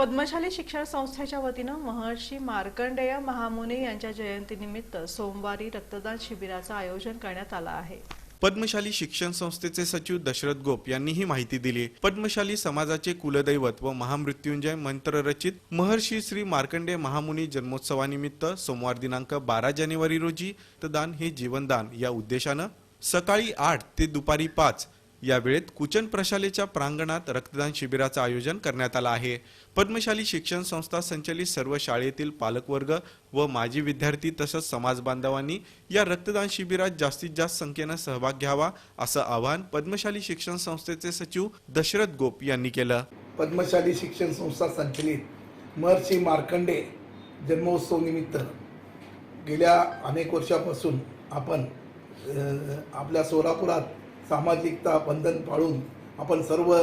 पद्मशाली शिक्षण संस्थेच्या वतीनं महर्षी मार्कंडेय महामुनी यांच्या जयंतीनिमित्त सोमवारी रक्तदान शिबिराचं आयोजन करण्यात आलं आहे. पद्मशाली शिक्षण संस्थेचे सचिव दशरथ गोप यांनी ही माहिती दिली. पद्मशाली समाजाचे कुलदैवत व महामृत्युंजय मंत्ररचित महर्षी श्री मार्कंडेय महामुनी जन्मोत्सवानिमित्त सोमवार दिनांक बारा जानेवारी रोजी रक्तदान हे जीवनदान या उद्देशानं सकाळी आठ ते दुपारी पाच या वेळेत कुचन प्रशालेच्या प्रांगणात रक्तदान शिबिराचं आयोजन करण्यात आलं आहे. पद्मशाली शिक्षण संस्था संचलित सर्व शाळेतील पालकवर्ग व माजी विद्यार्थी तसंच समाज बांधवांनी या रक्तदान शिबिरात जास्तीत जास्त संख्येनं सहभाग घ्यावा असं आवाहन पद्मशाली शिक्षण संस्थेचे सचिव दशरथ गोप यांनी केलं. पद्मशाली शिक्षण संस्था संचलित महर्षी मार्कंडे जन्मोत्सव निमित्त गेल्या अनेक वर्षापासून आपण आपल्या सोलापुरात सामाजिकता बंधन पाळून आपण सर्व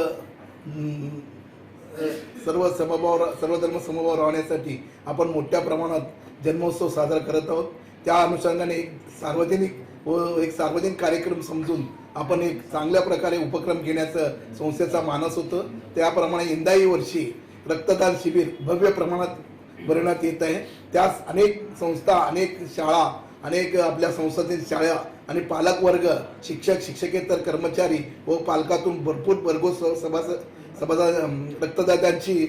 सर्व समभाव सर्व धर्म समभाव राहण्यासाठी आपण मोठ्या प्रमाणात जन्मोत्सव साजरा करत आहोत. त्या अनुषंगाने एक सार्वजनिक व एक सार्वजनिक कार्यक्रम समजून आपण एक चांगल्या प्रकारे उपक्रम घेण्याचं संस्थेचा मानस होतं. त्याप्रमाणे यंदाही वर्षी रक्तदान शिबिर भव्य प्रमाणात भरवण्यात येत आहे. त्यास अनेक संस्था अनेक शाळा अनेक आपल्या संस्थातील शाळा आणि पालकवर्ग शिक्षक शिक्षकेतर कर्मचारी व पालकातून भरपूर भरघोस सभास सभा रक्तदात्यांची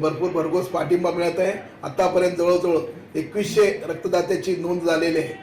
भरपूर भरघोस पाठिंबा मिळत आहे. आतापर्यंत जवळजवळ एकवीसशे रक्तदात्याची नोंद झालेली आहे.